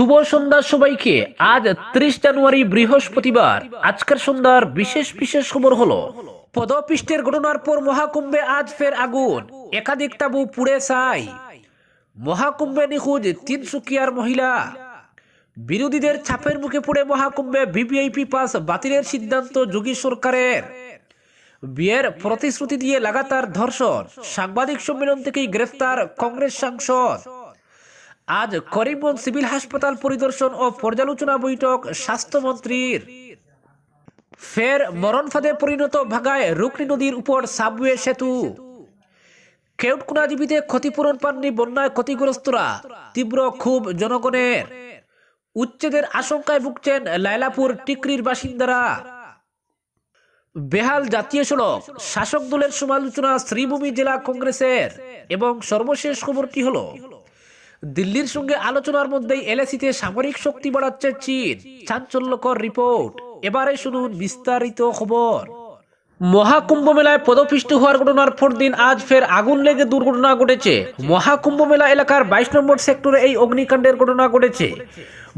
শুভ সন্ধ্যা সবাইকে। আজ ত্রিশ জানুয়ারি বৃহস্পতিবার। আজকের সন্ধ্যার বিশেষ বিশেষ খবর হলো পদপিষ্টের ঘটনার পর মহাকুম্ভে আজ ফের আগুন। একাধিক তাবু পুড়ে ছাই। মহাকুম্ভে নিখোঁজ তিনসুকিয়ার মহিলা। বিরোধীদের চাপের মুখে পড়ে মহাকুম্ভে ভিভিআইপি পাস বাতিলের সিদ্ধান্ত যোগী সরকারের। বিয়ের প্রতিশ্রুতি দিয়ে লাগাতার ধর্ষণ। সাংবাদিক সম্মেলন থেকেই গ্রেফতার কংগ্রেস সাংসদ। আজ করিমগঞ্জ সিভিল হাসপাতাল পরিদর্শন ও পর্যালোচনা বৈঠক স্বাস্থ্যমন্ত্রীর। ফের মরণ ফাঁদে পরিণত ভাগায় রুকনি নদীর উপর সাবওয়ে সেতু। কেউটকুনা জীবিতে ক্ষতিপূরণ পাননি বন্যায় ক্ষতিগ্রস্তরা, তীব্র ক্ষোভ জনগণের। উচ্ছেদের আশঙ্কায় ভুগছেন লাইলাপুর টিকরির বাসিন্দারা। বেহাল জাতীয় সড়ক, শাসক দলের সমালোচনা শ্রীভূমি জেলা কংগ্রেসের এবং সর্বশেষ খবরটি হলো দিল্লির সঙ্গে আলোচনার মধ্যেই এলএসিতে সামরিক শক্তি বাড়াচ্ছে চীন। চাঞ্চল্যকর রিপোর্ট। এবারে শুনুন বিস্তারিত খবর। মহাকুম্ভ মেলায় পদপিষ্ট হওয়ার ঘটনার পর দিন আজ ফের আগুন লেগে দুর্ঘটনা ঘটেছে। মহাকুম্ভ মেলা এলাকার বাইশ নম্বর সেক্টরে এই অগ্নিকাণ্ডের ঘটনা ঘটেছে।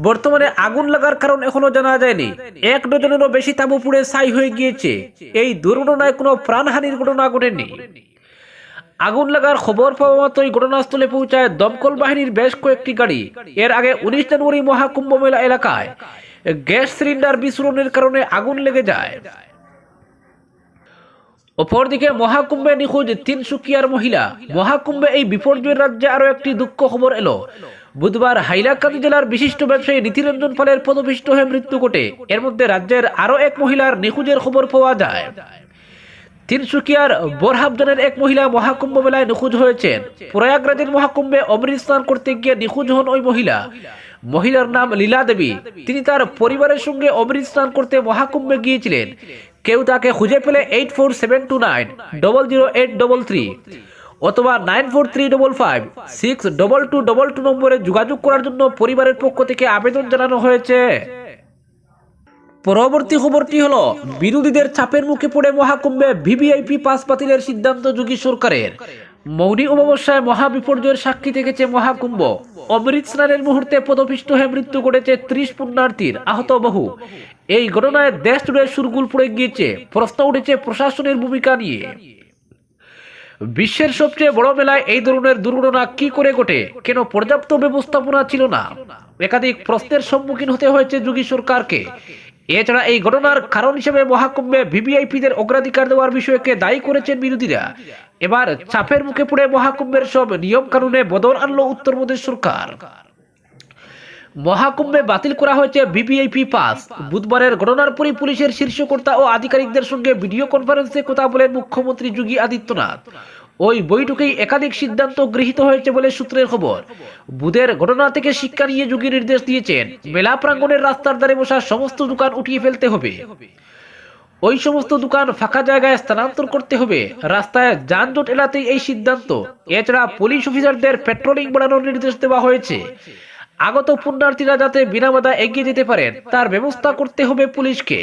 বর্তমানে আগুন লাগার কারণ এখনও জানা যায়নি। এক ডজনেরও বেশি তাবু পুড়ে ছাই হয়ে গিয়েছে। এই দুর্ঘটনায় কোনো প্রাণহানির ঘটনা ঘটেনি। আগুন লাগার খবর পাওয়া মাত্রই ঘটনাস্থলে পৌঁছায় দমকল বাহিনীর বেশ কয়েকটি গাড়ি। এর আগে উনিশ জানুয়ারি মহাকুম্ভ মেলা এলাকায় গ্যাস সিলিন্ডার বিস্ফোরণের কারণে আগুন লেগে যায়। অপরদিকে মহাকুম্ভে নিখোঁজ তিনসুকিয়ার মহিলা। মহাকুম্ভে এই বিপর্যয়ের রাজ্যে আরও একটি দুঃখ খবর এলো। বুধবার হাইলাকান্দি জেলার বিশিষ্ট ব্যবসায়ী নীতিরঞ্জন পালের পদপিষ্ট হয়ে মৃত্যু ঘটে। এর মধ্যে রাজ্যের আরও এক মহিলার নিখোঁজের খবর পাওয়া যায়। তিনসুকিয়ার বোরহাবজনের এক মহিলা মহাকুম্ভ মেলায় নিখোঁজ হয়েছেন। প্রয়াগরাজের মহাকুম্ভে অমৃত স্নান করতে গিয়ে নিখোঁজ হন ওই মহিলা। মহিলার নাম লীলা দেবী। তিনি তার পরিবারের সঙ্গে অমৃত স্নান করতে মহাকুম্ভে গিয়েছিলেন। কেউ তাকে খুঁজে পেলে eight four seven two nine double zero eight double three অথবা nine four three double five six double two double two নম্বরে যোগাযোগ করার জন্য পরিবারের পক্ষ থেকে আবেদন জানানো হয়েছে। পরবর্তী খবরটি হলো, বিরোধীদের চাপের মুখে পড়ে মহাকুম্ভে ভিভিআইপি পাস বাতিলের সিদ্ধান্ত যোগী সরকারের। মৌনী অমাবস্যায় মহাবিপর্যয়ের সাক্ষী থেকেছে মহাকুম্ভ। অমৃত স্নানের মুহূর্তে পদপিষ্ট হয়ে মৃত্যু ঘটেছে ত্রিশ পুণ্যার্থীর আহত বহু। এই ঘটনায় দেশ জুড়ে সুরগুল পড়ে গিয়েছে, প্রশ্ন উঠেছে প্রশাসনের ভূমিকা নিয়ে। বিশ্বের সবচেয়ে বড় মেলায় এই ধরনের দুর্ঘটনা কি করে ঘটে, কেন পর্যাপ্ত ব্যবস্থাপনা ছিল না? একাধিক প্রশ্নের সম্মুখীন হতে হয়েছে যোগী সরকারকে। এছাড়া এই ঘটনার কারণ হিসেবে মহাকুম্ভে ভিভিআইপিদের অগ্রাধিকার দেওয়ার বিষয়কে দায়ী করেছেন বিরোধীরা। এবার চাপের মুখে পড়ে মহাকুম্ভের সব নিয়ম কানুনে বদল আনলো উত্তরপ্রদেশ সরকার। মহাকুম্ভে বাতিল করা হয়েছে ভিভিআইপি পাস। বুধবারের ঘটনার পরই পুলিশের শীর্ষকর্তা ও আধিকারিকদের সঙ্গে ভিডিও কনফারেন্সে কথা বলেন মুখ্যমন্ত্রী যোগী আদিত্যনাথ। ওই বৈঠকেই একাধিক সিদ্ধান্ত গৃহীত হয়েছে বলে সূত্রের খবর। বুধের ঘটনা থেকে শিক্ষা নিয়ে যোগী নির্দেশ দিয়েছেন, মেলা প্রাঙ্গণের রাস্তার ধারে বসা সমস্ত দোকান উঠিয়ে ফেলতে হবে। ওই সমস্ত দোকান ফাঁকা জায়গায় স্থানান্তর করতে হবে। রাস্তায় যানজট এলাতেই এই সিদ্ধান্ত। এছাড়া পুলিশ অফিসারদের পেট্রোলিং বাড়ানোর নির্দেশ দেওয়া হয়েছে। আগত পুণ্যার্থীরা যাতে বিনা বাধা এগিয়ে যেতে পারেন, তার ব্যবস্থা করতে হবে পুলিশকে।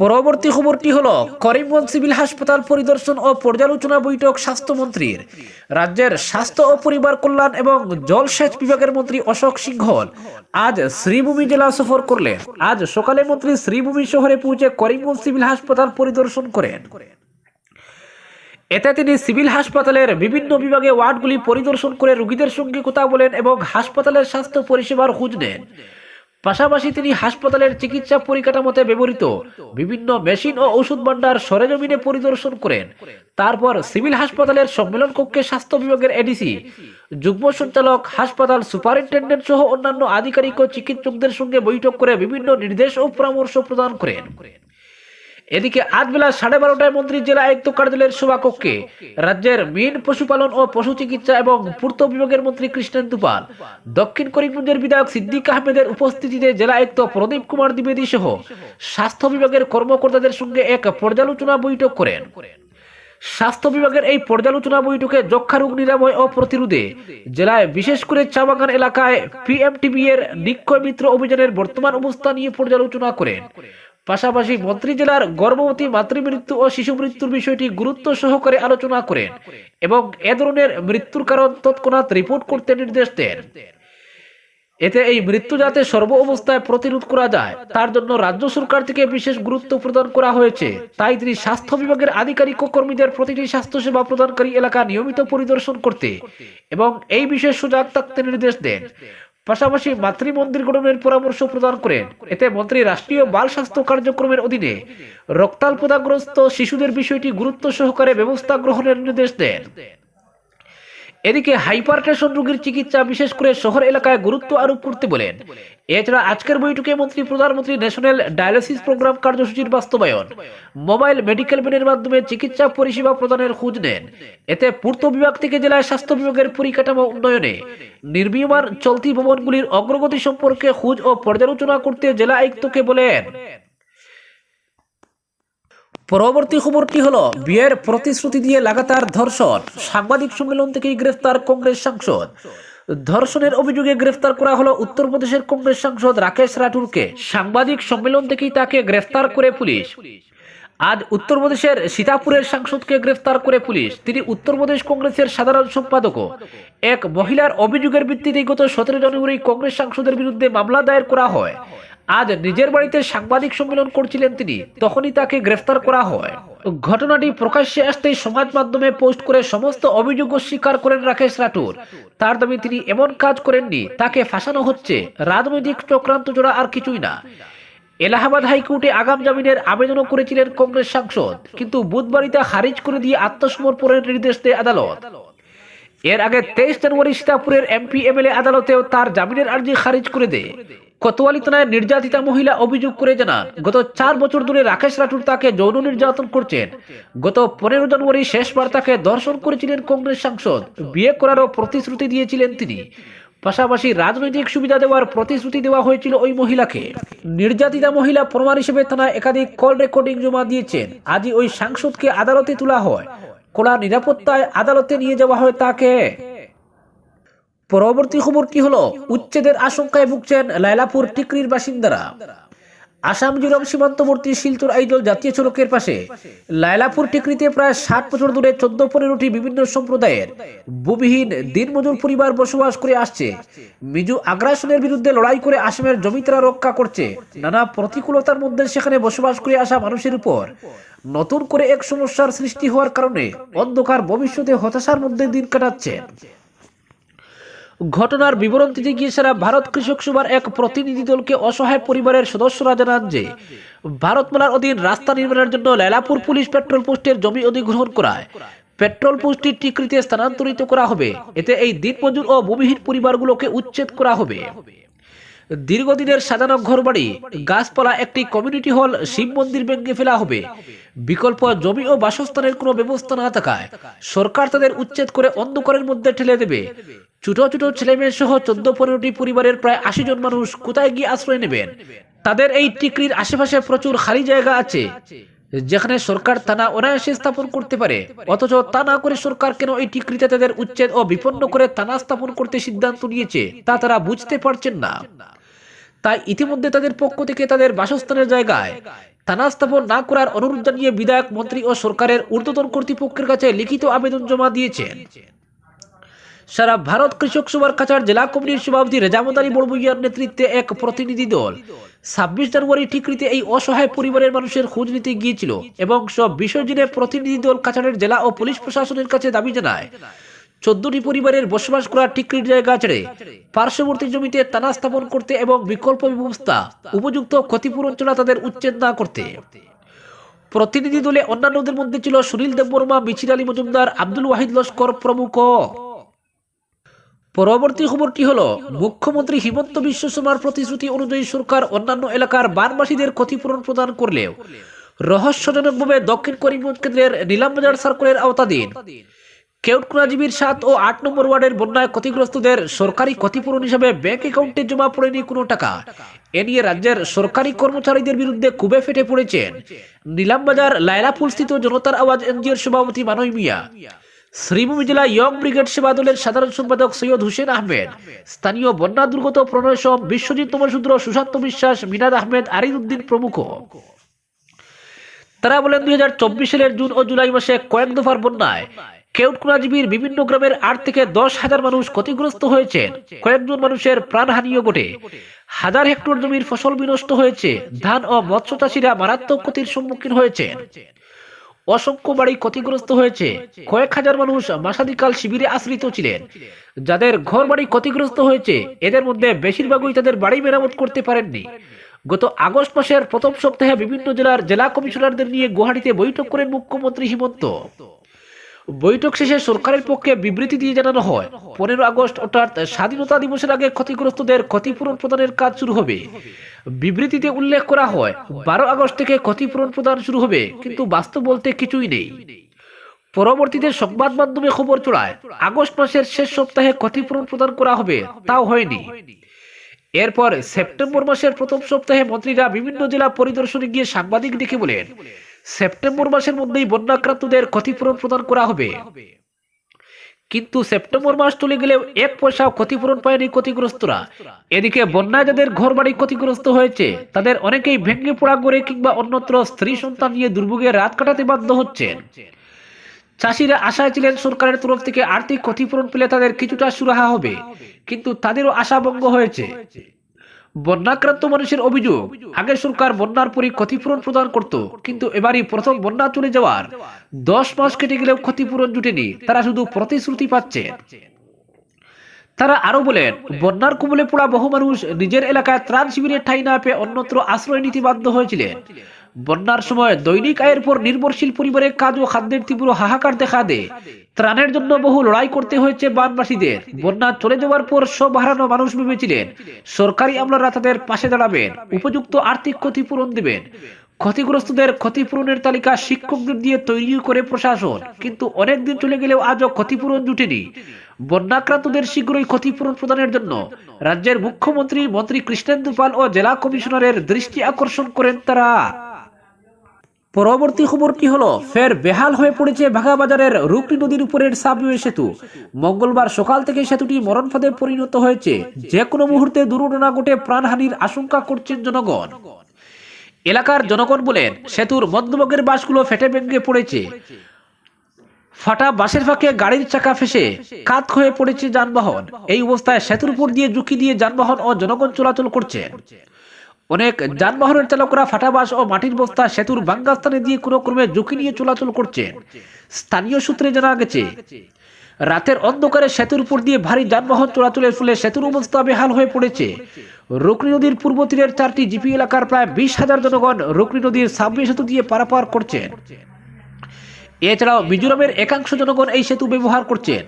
পরবর্তী খবরটি হলো, করিমগঞ্জ সিভিল হাসপাতাল পরিদর্শন ও পর্যালোচনা বৈঠক স্বাস্থ্যমন্ত্রীর। রাজ্যের স্বাস্থ্য ও পরিবার কল্যাণ এবং জলসেচ বিভাগের মন্ত্রী অশোক সিংহল আজ শ্রীভূমি জেলা সফর করলেন। আজ সকালে মন্ত্রী শ্রীভূমি শহরে পৌঁছে করিমগঞ্জ সিভিল হাসপাতাল পরিদর্শন করেন। এতে তিনি সিভিল হাসপাতালের বিভিন্ন বিভাগে ওয়ার্ডগুলি পরিদর্শন করে রোগীদের সঙ্গে কথা বলেন এবং হাসপাতালের স্বাস্থ্য পরিষেবার খোঁজ নেন। পাশাপাশি তিনি হাসপাতালের চিকিৎসা পরিকাঠামোতে ব্যবহৃত বিভিন্ন মেশিন ও ওষুধ ভান্ডার সরেজমিনে পরিদর্শন করেন। তারপর সিভিল হাসপাতালের সম্মেলন কক্ষে স্বাস্থ্য বিভাগের এডিসি যুগ্ম সঞ্চালক, হাসপাতাল সুপারিনটেন্ডেন্ট সহ অন্যান্য আধিকারিক ও চিকিৎসকদের সঙ্গে বৈঠক করে বিভিন্ন নির্দেশ ও পরামর্শ প্রদান করেন। এদিকে আজ বেলা সাড়ে বারোটায় মন্ত্রী জেলা আয়ুক্ত কার্যালয়ের সভাকক্ষে রাজ্যের মিন পশুপালন ও পশু চিকিৎসা এবং পূর্ত বিভাগের মন্ত্রী কৃষ্ণেন্দু পাল, দক্ষিণ করিমগঞ্জের বিধায়ক সিদ্দিক আহমেদের উপস্থিতিতে জেলা আয়ুক্ত প্রদীপ কুমার দ্বিবেদী সহ স্বাস্থ্য বিভাগের কর্মকর্তাদের সঙ্গে এক পর্যালোচনা বৈঠক করেন। স্বাস্থ্য বিভাগের এই পর্যালোচনা বৈঠকে যক্ষা রোগ নিরাময় ও প্রতিরোধে জেলায় বিশেষ করে চা বাগান এলাকায় পিএমটিবি এর নিক্ষয় মিত্র অভিযানের বর্তমান অবস্থা নিয়ে পর্যালোচনা করেন। পাশাপাশি মন্ত্রী জেলার গর্ভবতী মাতৃমৃত্যু ও শিশু মৃত্যুর বিষয়টি গুরুত্ব সহকারে আলোচনা করেন এবং এ ধরনের মৃত্যুর কারণ তৎক্ষণাৎ রিপোর্ট করতে নির্দেশ দেন। এতে এই মৃত্যু যাতে সর্ব অবস্থায় প্রতিরোধ করা যায়, তার জন্য রাজ্য সরকার থেকে বিশেষ গুরুত্ব প্রদান করা হয়েছে। তাই তিনি স্বাস্থ্য বিভাগের আধিকারিক ও কর্মীদের প্রতিটি স্বাস্থ্যসেবা প্রদানকারী এলাকা নিয়মিত পরিদর্শন করতে এবং এই বিষয়ে সজাগ থাকতে নির্দেশ দেন। পাশাপাশি মাতৃমন্দির গঠনের পরামর্শ প্রদান করেন। এতে মন্ত্রী রাষ্ট্রীয় বাল স্বাস্থ্য কার্যক্রমের অধীনে রক্তাল্পদাগ্রস্ত শিশুদের বিষয়টি গুরুত্ব সহকারে ব্যবস্থা গ্রহণের নির্দেশ দেন। এদিকে হাইপারটেনশন রোগীর চিকিৎসা বিশেষ করে শহর এলাকায় গুরুত্ব আরোপ করতে বলেন। এছাড়া আজকের বৈঠকে মন্ত্রী, প্রধানমন্ত্রী ন্যাশনাল ডায়ালিসিস প্রোগ্রাম কার্যসূচির বাস্তবায়ন, মোবাইল মেডিকেল ভ্যানের মাধ্যমে চিকিৎসা পরিষেবা প্রদানের খোঁজ নেন। এতে পূর্ত বিভাগ থেকে জেলায় স্বাস্থ্য বিভাগের পরিকাঠামো উন্নয়নে, নির্মীয়মান চলতি ভবনগুলির অগ্রগতি সম্পর্কে খোঁজ ও পর্যালোচনা করতে জেলা আয়ুক্তকে বলেন। পরবর্তী খবরটি হলো, বিয়ের প্রতিশ্রুতি দিয়ে লাগাতার ধর্ষণ। সাংবাদিক সম্মেলন থেকেই গ্রেফতার কংগ্রেস সাংসদ। ধর্ষণের অভিযোগে গ্রেফতার করা হলো উত্তরপ্রদেশের কংগ্রেস সাংসদ রাকেশ রাঠুরকে সাংবাদিক সম্মেলন থেকেই তাকে গ্রেফতার করে পুলিশ। আজ উত্তরপ্রদেশের সীতাপুরের সাংসদকে গ্রেফতার করে পুলিশ। তিনি উত্তরপ্রদেশ কংগ্রেসের সাধারণ সম্পাদকও। এক মহিলার অভিযোগের ভিত্তিতে গত সতেরো জানুয়ারি কংগ্রেস সাংসদের বিরুদ্ধে মামলা দায়ের করা হয়। আজ নিজের বাড়িতে সাংবাদিক সম্মেলন করছিলেন তিনি। তখনই তাকে গ্রেফতার করা হয়। ঘটনাটি প্রকাশ্যে আসতেই সমাজ মাধ্যমে পোস্ট করে সমস্ত অভিযোগ স্বীকার করেন রাকেশ রাঠুর তার দাবি, তিনি এমন কাজ করেননি, তাকে ফাঁসানো হচ্ছে। রাজনৈতিক চক্রান্ত জোড়া আর কিছুই না। এলাহাবাদ হাইকোর্টে আগাম জামিনের আবেদনও করেছিলেন কংগ্রেস সাংসদ, কিন্তু বুধবারই খারিজ করে দিয়ে আত্মসমর্পণের নির্দেশ দেয় আদালত। এর আগে তেইশ জানুয়ারি সীতাপুরের এমপি, এমএলএ আদালতেও তার জামিনের আর্জি খারিজ করে দেয়। কোতোয়ালি থানায় নির্যাতিতা মহিলা অভিযোগ করে জানান, গত চার বছর ধরে রাকেশ রাঠুর তাকে যৌন নির্যাতন করছেন। গত পনেরো জানুয়ারি শেষবার তাকে দর্শন করেছিলেন কংগ্রেস সাংসদ। বিয়ে করারও প্রতিশ্রুতি দিয়েছিলেন তিনি। পাশাপাশি রাজনৈতিক সুবিধা দেওয়ার প্রতিশ্রুতি দেওয়া হয়েছিল ওই মহিলাকে। নির্যাতিতা মহিলা প্রমাণ হিসেবে থানায় একাধিক কল রেকর্ডিং জমা দিয়েছেন। আজই ওই সাংসদকে আদালতে তোলা হয়। কড়া নিরাপত্তায় আদালতে নিয়ে যাওয়া হয় তাকে। পরবর্তী খবর কি হলো? উচ্ছেদের আশঙ্কায় ভুগছেন লাইলাপুর টিকরির বাসিন্দারা। আসাম জিরম সীমান্তবর্তী শিলচর আইজল জাতীয় সড়কের পাশে। লাইলাপুর টিকরিতে প্রায় ষাট বছর ধরে চোদ্দ পনেরোটি বিভিন্ন সম্প্রদায়ের ভূমিহীন দিনমজুর পরিবার বসবাস করে আসছে। মিজু আগ্রাসনের বিরুদ্ধে লড়াই করে আসামের জমিতরা রক্ষা করছে। নানা প্রতিকূলতার মধ্যে সেখানে বসবাস করে আসা মানুষের উপর নতুন করে এক সমস্যার সৃষ্টি হওয়ার কারণে অন্ধকার ভবিষ্যতে হতাশার মধ্যে দিন কাটাচ্ছেন ঘটনার বিবরণ দিতে গিয়ে সারা ভারত কৃষক সভার এক প্রতিনিধি দলকে অসহায় পরিবারের সদস্যরা জানান যে ভারতমালার অধীন রাস্তা নির্মাণের জন্য লালাপুর পুলিশ পেট্রোল পোস্টের জমি অধিগ্রহণ করায়। পেট্রোল পোস্টটি টিকরিতে স্থানান্তরিত করা হবে। এতে এই দিনমজুর ও ভূমিহীন পরিবারগুলোকে উচ্ছেদ করা হবে। দীর্ঘদিনের সাজানো ঘরবাড়ি, গাছপালা, একটি কমিউনিটি হল শিব মন্দির ভেঙে ফেলা হবে। বিকল্প জমি ও বাসস্থানের কোনো ব্যবস্থা না থাকায় সরকার তাদের উচ্ছেদ করে অন্ধকারের মধ্যে ঠেলে দেবে। ছোট ছোট ছেলেমেয়ে সহ চোদ্দ পনেরোটি পরিবারের প্রায় আশি জন মানুষ কোথায় গিয়ে আশ্রয় নেবেন? তাদের এই টিকরির আশেপাশে প্রচুর খালি জায়গা আছে, যেখানে সরকার থানা অনায়াসে স্থাপন করতে পারে। অথচ তা না করে সরকার কেন এই টিকরিতে তাদের উচ্ছেদ ও বিপন্ন করে থানা স্থাপন করতে সিদ্ধান্ত নিয়েছে, তা তারা বুঝতে পারছেন না। তাই ইতিমধ্যে তাদের পক্ষ থেকে তাদের বাসস্থানের জায়গায় থানা স্থাপন না করার অনুরোধ জানিয়ে বিধায়ক, মন্ত্রী ও সরকারের ঊর্ধ্বতন কর্তৃপক্ষের কাছে লিখিত আবেদন জমা দিয়েছেন। সারা ভারত কৃষক সভার কাছাড় জেলা কমিটির সভাপতি রেজামত আলী বড়বুইয়ার নেতৃত্বে এক প্রতিনিধি দল ছাব্বিশ জানুয়ারি ঠিকরিতে এই অসহায় পরিবারের মানুষের খোঁজ নিতে গিয়েছিল এবং সব বিষয় জেনে প্রতিনিধি দল কাছাড়ের জেলা ও পুলিশ প্রশাসনের কাছে দাবি জানায় চোদ্দটি পরিবারের বসবাস করা টিকরির জায়গা ছেড়ে পার্শ্ববর্তী জমিতে টানা স্থাপন করতে এবং বিকল্প ব্যবস্থা উপযুক্ত ক্ষতিপূরণ ছাড়া তাদের উচ্ছেদ না করতে। প্রতিনিধি দলে অন্যান্যদের মধ্যে ছিল সুনীল দেববর্মা মিছিল আলী মজুমদার, আব্দুল ওয়াহিদ লস্কর প্রমুখ। পরবর্তী খবরটি হলো, মুখ্যমন্ত্রী হিমন্ত বিশ্ব শর্মার প্রতিশ্রুতি অনুযায়ী সরকার অন্যান্য এলাকার বানবাসীদের ক্ষতিপূরণ প্রদান করলেও রহস্যজনকভাবে দক্ষিণ করিমগঞ্জ কেন্দ্রের নিলামবাজার সার্কেলের আওতাধীন। কেউটকুনাজীবীর সাত ও আট নম্বর ওয়ার্ডের বন্যায় ক্ষতিগ্রস্তদের সরকারি ক্ষতিপূরণ হিসাবে ব্যাংক অ্যাকাউন্টে জমা পড়েনি কোনো টাকা। এ নিয়ে রাজ্যের সরকারি কর্মচারীদের বিরুদ্ধে খুবই ফেটে পড়েছেন নিলামবাজার লায়লাপুর স্থিত জনতার আওয়াজ এনজিওর সভাপতি মানই মিয়া। শ্রীভূমি জেলা ইয়ং ব্রিগেড সেবা দলের সাধারণ সম্পাদক সৈয়দ হুসেন আহমেদ, স্থানীয় বন্যা দুর্গত প্রণয় সোম বিশ্বজিৎ তমসূদ্র সুশান্ত বিশ্বাস, মিনাদ আহমেদ আরিদ উদ্দিন প্রমুখ। তারা বলেন দুই হাজার চব্বিশ সালের জুন ও জুলাই মাসে কয়েক দফার বন্যায় কেউটকুনাজীবীর বিভিন্ন গ্রামের আট থেকে দশ হাজার মানুষ ক্ষতিগ্রস্ত হয়েছেন কয়েকজন মানুষের প্রাণহানিও ঘটে। হাজার হেক্টর জমির ফসল বিনষ্ট হয়েছে। ধান ও মৎস্য চাষিরা মারাত্মক ক্ষতির সম্মুখীন হয়েছেন অসংখ্য বাড়ি ক্ষতিগ্রস্ত হয়েছে। কয়েক হাজার মানুষ মাসাদিকাল শিবিরে আশ্রিত ছিলেন। যাদের ঘর বাড়ি ক্ষতিগ্রস্ত হয়েছে, এদের মধ্যে বেশিরভাগই তাদের বাড়ি মেরামত করতে পারেননি। গত আগস্ট মাসের প্রথম সপ্তাহে বিভিন্ন জেলার জেলা কমিশনারদের নিয়ে গুয়াহাটিতে বৈঠক করেন মুখ্যমন্ত্রী হিমন্ত। বৈঠক শেষে সরকারের পক্ষে বিবৃতি দিয়ে জানানো হয়। পনেরো আগস্ট অর্থাৎ স্বাধীনতা দিবসের আগে ক্ষতিগ্রস্তদের ক্ষতিপূরণ প্রদানের কাজ শুরু হবে। বিবৃতিতে উল্লেখ করা হয়, বারো আগস্ট থেকে ক্ষতিপূরণ প্রদান শুরু হবে, কিন্তু বাস্তব বলতে কিছুই নেই। পরবর্তীতে সংবাদ মাধ্যমে খবর চড়ায় আগস্ট মাসের শেষ সপ্তাহে ক্ষতিপূরণ প্রদান করা হবে, তাও হয়নি। এরপর সেপ্টেম্বর মাসের প্রথম সপ্তাহে মন্ত্রীরা বিভিন্ন জেলা পরিদর্শনে গিয়ে সাংবাদিক ডেকে বলেন সেপ্টেম্বর মাসের মধ্যেই বন্যাক্রান্তদের ক্ষতিপূরণ প্রদান করা হবে। কিন্তু সেপ্টেম্বর মাস চলে গেলেও এক পয়সাও ক্ষতিপূরণ পায়নি ক্ষতিগ্রস্তরা। এদিকে বন্যায় যাদের ঘর বাড়ি ক্ষতিগ্রস্ত হয়েছে, তাদের অনেকেই ভেঙে পোড়া করে কিংবা অন্যত্র স্ত্রী, সন্তান নিয়ে দুর্ভোগে রাত কাটাতে বাধ্য হচ্ছেন। চাষিরা আশায় ছিলেন সরকারের তরফ থেকে আর্থিক ক্ষতিপূরণ পেলে তাদের কিছুটা সুরাহা হবে, কিন্তু তাদেরও আশাভঙ্গ হয়েছে। বন্যাক্রান্ত মানুষের অভিযোগ, আগে সরকার বন্যার পরই ক্ষতিপূরণ প্রদান করত, কিন্তু এবারই প্রথম বন্যা চলে যাওয়ার দশ মাস কেটে গেলেও ক্ষতিপূরণ জুটেনি, তারা শুধু প্রতিশ্রুতি পাচ্ছে। তারা আরও বলেন, বন্যার কবলে পোড়া বহু মানুষ নিজের এলাকায় ত্রাণ শিবিরের ঠাই না পেয়ে অন্যত্র আশ্রয় নীতি বাধ্য হয়েছিলেন। বন্যার সময় দৈনিক আয়ের পর নির্ভরশীল পরিবারের কাজ ও খাদ্যের তীব্র হাহাকার দেখা দেয়। ত্রাণের জন্য বহু লড়াই করতে হয়েছে বানবাসীদের বন্যা চলে যাওয়ার পর সব হারানো মানুষ ভেবেছিলেন, সরকারি আমলারা তাদের পাশে দাঁড়াবেন, উপযুক্ত আর্থিক ক্ষতিপূরণ দেবেন। ক্ষতিগ্রস্তদের ক্ষতিপূরণের তালিকা শিক্ষকদের দিয়ে তৈরি করে প্রশাসন। কিন্তু অনেক দিন চলে গেলেও আজও ক্ষতিপূরণ জুটেনি। বন্যাক্রান্তদের শীঘ্রই ক্ষতিপূরণ প্রদানের জন্য রাজ্যের মুখ্যমন্ত্রী মন্ত্রী কৃষ্ণেন্দু পাল ও জেলা কমিশনারের দৃষ্টি আকর্ষণ করেন তারা। পরবর্তী খবরটি হলো, ফের বেহাল হয়ে পড়েছে ভাগাবাজারের রুকনি নদীর উপরের সাবওয়ে সেতু। মঙ্গলবার সকাল থেকে সেতুটি মরণ ফাঁদে পরিণত হয়েছে। যে কোনো মুহূর্তে দুর্ঘটনা ঘটে প্রাণহানির আশঙ্কা করছেন জনগণ। এলাকার জনগণ বলেন, সেতুর মধ্যবর্গের বাসগুলো ফেটে ভেঙে পড়েছে। ফাটা বাসের ফাঁকে গাড়ির চাকা ফেসে কাত হয়ে পড়েছে যানবাহন। এই অবস্থায় সেতুর উপর দিয়ে ঝুঁকি দিয়ে যানবাহন ও জনগণ চলাচল করছেন অনেক যানবাহনের চালকরা ফাটাবাস ও মাটির বস্তা সেতুর ভাঙ্গা স্থানে দিয়ে কোনো ক্রমে ঝুঁকি নিয়ে চলাচল করছে। স্থানীয় সূত্রে জানা গেছে রাতের অন্ধকারে সেতুর উপর দিয়ে ভারী যানবাহন চলাচলের ফলে সেতুর অবস্থা বেহাল হয়ে পড়েছে। রুকনি নদীর পূর্ব তীরের চারটি জিপি এলাকার প্রায় বিশ হাজার জনগণ রুকনি নদীর সাবওয়ে সেতু দিয়ে পারাপার করছেন। এছাড়াও মিজোরামের একাংশ জনগণ এই সেতু ব্যবহার করছেন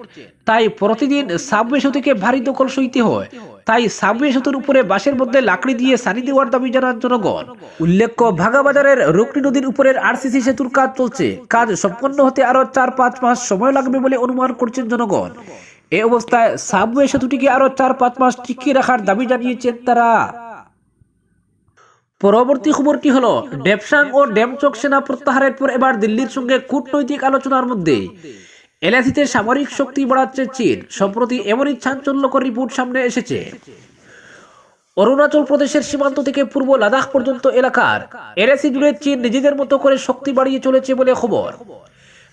তাই প্রতিদিন সাবওয়ে সেতুকে ভারী দখল সইতে হয়। তাই সাবওয়ে সেতুর উপরে বাসের মধ্যে লাকড়ি দিয়ে সানি দেওয়ার দাবি জানান জনগণ। উল্লেখ্য, ভাগাবাজারের রুকনি নদীর উপরের আরসিসি সেতুর কাজ চলছে। কাজ সম্পন্ন হতে আরও চার পাঁচ মাস সময় লাগবে বলে অনুমান করছেন জনগণ। এই অবস্থায় সাবওয়ে সেতুটিকে আরও চার পাঁচ মাস টিকিয়ে রাখার দাবি জানিয়েছেন তারা। পরবর্তী খবরটি হলো? ডেপসাং ও ডেমচক সেনা প্রত্যাহারের পর এবার দিল্লির সঙ্গে কূটনৈতিক আলোচনার মধ্যে। এলএসিতে সামরিক শক্তি বাড়াচ্ছে চীন, সম্প্রতি এমনই চাঞ্চল্যকর রিপোর্ট সামনে এসেছে। অরুণাচল প্রদেশের সীমান্ত থেকে পূর্ব লাদাখ পর্যন্ত এলাকার এলএসি জুড়ে চীন নিজেদের মতো করে শক্তি বাড়িয়ে চলেছে বলে খবর।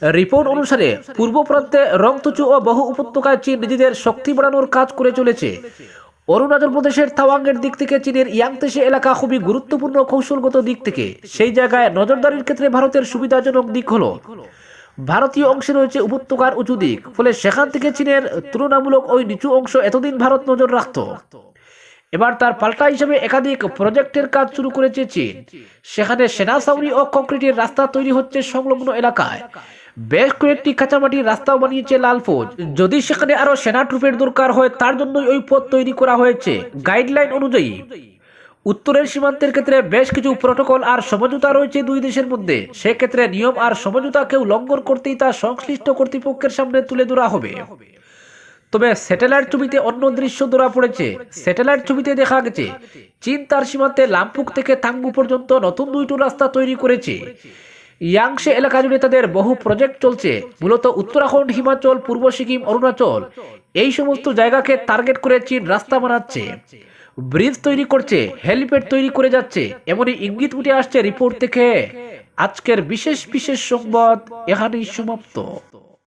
রিপোর্ট অনুসারে, পূর্ব প্রান্তে রংতুচু ও বহু উপত্যকায় চীন নিজেদের শক্তি বাড়ানোর কাজ করে চলেছে। অরুণাচল প্রদেশের তাওয়াংয়ের দিক থেকে চীনের ইয়াংতেশে এলাকা খুবই গুরুত্বপূর্ণ কৌশলগত দিক থেকে। সেই জায়গায় নজরদারির ক্ষেত্রে ভারতের সুবিধাজনক দিক হলো, ভারতীয় অংশে রয়েছে উপত্যকার উঁচু দিক, ফলে সেখান থেকে চীনের তুলনামূলক ওই নিচু অংশ এতদিন ভারত নজর রাখত। এবার তার পাল্টা হিসেবে একাধিক প্রজেক্টের কাজ শুরু করেছে চীন। সেখানে সেনা ছাউনি ও কংক্রিটের রাস্তা তৈরি হচ্ছে সংলগ্ন এলাকায়। বেশ কয়েকটি কাঁচামাটির রাস্তাও বানিয়েছে লাল ফৌজ। যদি সেখানে আরও সেনা ট্রুপের দরকার হয়, তার জন্যই ওই পথ তৈরি করা হয়েছে। গাইডলাইন অনুযায়ী, উত্তরের সীমান্তের ক্ষেত্রে বেশ কিছু প্রোটোকল আর সমঝোতা রয়েছে দুই দেশের মধ্যে। সেক্ষেত্রে নিয়ম আর সমঝোতা কেউ লঙ্ঘন করতেই তা সংশ্লিষ্ট কর্তৃপক্ষের সামনে তুলে ধরা হবে। তবে স্যাটেলাইট ছবিতে অন্য দৃশ্য ধরা পড়েছে। স্যাটেলাইট ছবিতে দেখা গেছে, চীন তার সীমান্তে লামপুক থেকে তাঙ্গু পর্যন্ত নতুন দুইটো রাস্তা তৈরি করেছে। ইয়াংশে এলাকা জুড়ে তাদের বহু প্রজেক্ট চলছে। মূলত উত্তরাখণ্ড, হিমাচল, পূর্ব সিকিম, অরুণাচল। এই সমস্ত জায়গাকে টার্গেট করে চীন রাস্তা বানাচ্ছে। ব্রিজ তৈরি করছে, হেলিপ্যাড তৈরি করে যাচ্ছে, এমনই ইঙ্গিত উঠে আসছে রিপোর্ট থেকে। আজকের বিশেষ বিশেষ সংবাদ এখানেই সমাপ্ত।